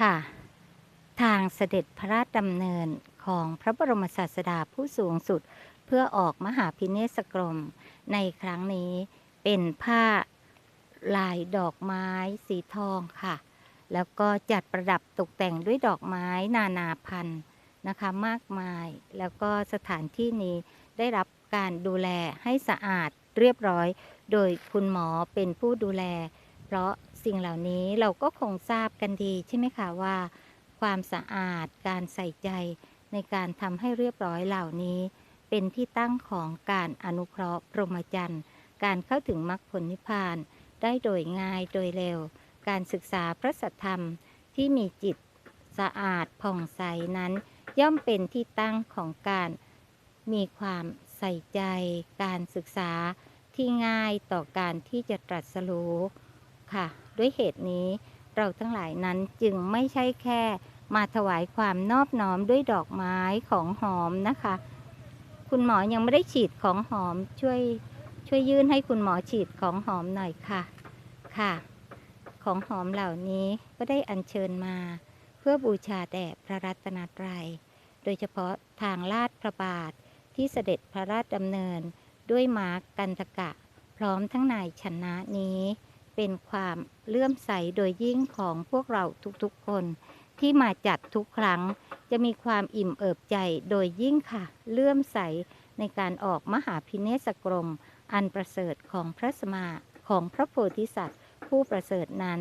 ค่ะ ทางเสด็จพระราชดำเนินของพระบรมศาสดาผู้สูงสุด เพื่อออกมหาพิเนศกรม ในครั้งนี้เป็นผ้าลายดอกไม้สีทองค่ะ แล้วก็จัดประดับตกแต่งด้วยดอกไม้นานาพันธุ์นะคะมากมาย แล้วก็สถานที่นี้ได้รับการดูแลให้สะอาดเรียบร้อย โดยคุณหมอเป็นผู้ดูแล เพราะ สิ่งเหล่านี้เราก็คงทราบกันดีใช่ไหมคะว่า ความสะอาดการใส่ใจในการทำให้เรียบร้อยเหล่านี้ เป็นที่ตั้งของการอนุเคราะห์พรหมจรรย์การเข้าถึงมรรคผลนิพพาน ได้โดยง่ายโดยเร็ว การศึกษาพระสัทธรรมที่มีจิตสะอาดผ่องใสนั้น ย่อมเป็นที่ตั้งของการมีความใส่ใจ การศึกษาที่ง่ายต่อการที่จะตรัสรู้ ค่ะ ด้วยเหตุนี้เราทั้งหลายนั้นจึงไม่ใช่แค่มาถวายความนอบน้อมด้วยดอกไม้ของหอมนะคะ คุณหมอยังไม่ได้ฉีดของหอมช่วยช่วยยื่นให้คุณหมอฉีดของหอมหน่อยค่ะค่ะ ของหอมเหล่านี้ก็ได้อัญเชิญมา เพื่อบูชาแด่พระรัตนตรัย โดยเฉพาะทางลาดพระบาทที่เสด็จพระราชดำเนินด้วยม้ากันทกะ พร้อมทั้งนายชนะนี้ เป็นความเลื่อมใสโดยยิ่งของพวกเราทุกๆคน ที่มาจัดทุกครั้ง จะมีความอิ่มเอิบใจโดยยิ่งค่ะ เลื่อมใสในการออกมหาพิเนศกรม อันประเสริฐของพระสมาของพระโพธิสัตว์ ผู้ประเสริฐนั้น